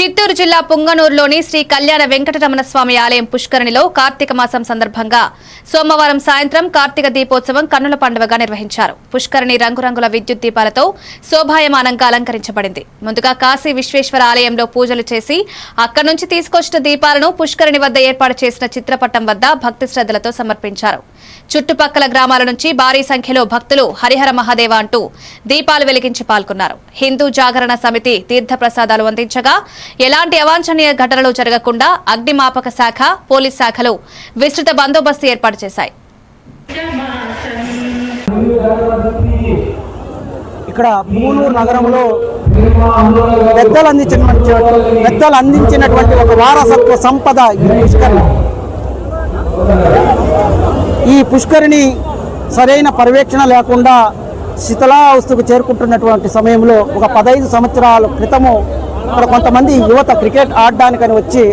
చిత్తూరు జిల్లా పుంగనూరులోని శ్రీ కళ్యాణ వెంకటరమణ స్వామి ఆలయం పుష్కరిణిలో కార్తీక మాసం సందర్భంగా సోమవారం సాయంత్రం కార్తీక దీపోత్సవం కన్నుల పండుగగా నిర్వహించారు. పుష్కరిణి రంగురంగుల విద్యుత్ దీపాలతో శోభాయమానంగా అలంకరించబడింది. ముందుగా కాశీ విశ్వేశ్వర ఆలయంలో పూజలు చేసి అక్కడి నుంచి తీసుకొచ్చిన దీపాలను పుష్కరిణి వద్ద ఏర్పాటు చేసిన చిత్రపటం వద్ద భక్తి శ్రద్ధలతో సమర్పించారు. చుట్టుపక్కల గ్రామాల నుంచి భారీ సంఖ్యలో భక్తులు హరిహర మహాదేవ అంటూ దీపాలు వెలిగించి పాల్గొన్నారు. హిందూ జాగరణ సమితి తీర్థప్రసాదాలు అందించగా ఎలాంటి అవాంఛనీయ ఘటనలు జరగకుండా అగ్నిమాపక శాఖ పోలీస్ శాఖలు విస్తృత బందోబస్తు ఏర్పాటు చేశాయి. ఇక్కడ మూలూరు నగరంలో పెద్దలు అందించినటువంటి పెద్దలు అందించినటువంటి ఒక వారసత్వ సంపద ఈ పుష్కరిణి. ఈ పుష్కరిణి సరైన పర్యవేక్షణ లేకుండా శిథిలావస్థకు చేరుకుంటున్నటువంటి సమయంలో ఒక పదహైదు సంవత్సరాల క్రితము ఇక్కడ కొంతమంది యువత క్రికెట్ ఆడడానికని వచ్చి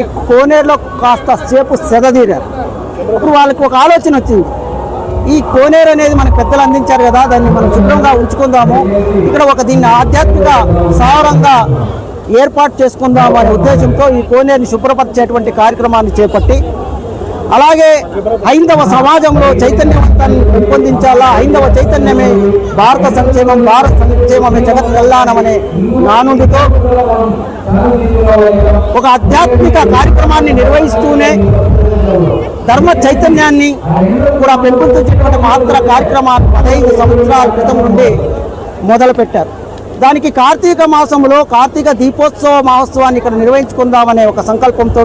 ఈ కోనేరులో కాస్త సేపు సెదదీరారు అప్పుడు వాళ్ళకి ఒక ఆలోచన వచ్చింది. ఈ కోనేరు అనేది మనకు పెద్దలు అందించారు కదా దాన్ని మనం శుభ్రంగా ఉంచుకుందాము. ఇక్కడ ఒక దీన్ని ఆధ్యాత్మిక సారంగా ఏర్పాటు చేసుకుందాము అనే ఉద్దేశంతో ఈ కోనేరుని శుభ్రపరిచేటువంటి కార్యక్రమాన్ని చేపట్టి అలాగే హైందవ సమాజంలో చైతన్యవంతాన్ని పెంపొందించాలా? హైందవ చైతన్యమే భారత సంక్షేమం భారత సంక్షేమమే జగత్ కళ్యాణమనే నానుడితో ఒక ఆధ్యాత్మిక కార్యక్రమాన్ని నిర్వహిస్తూనే ధర్మ చైతన్యాన్ని కూడా పెంపొందించేటువంటి మాత్ర కార్యక్రమాన్ని పదహైదు సంవత్సరాల క్రితం నుండి మొదలుపెట్టారు. దానికి కార్తీక మాసంలో కార్తీక దీపోత్సవ మహోత్సవాన్ని ఇక్కడ నిర్వహించుకుందామనే ఒక సంకల్పంతో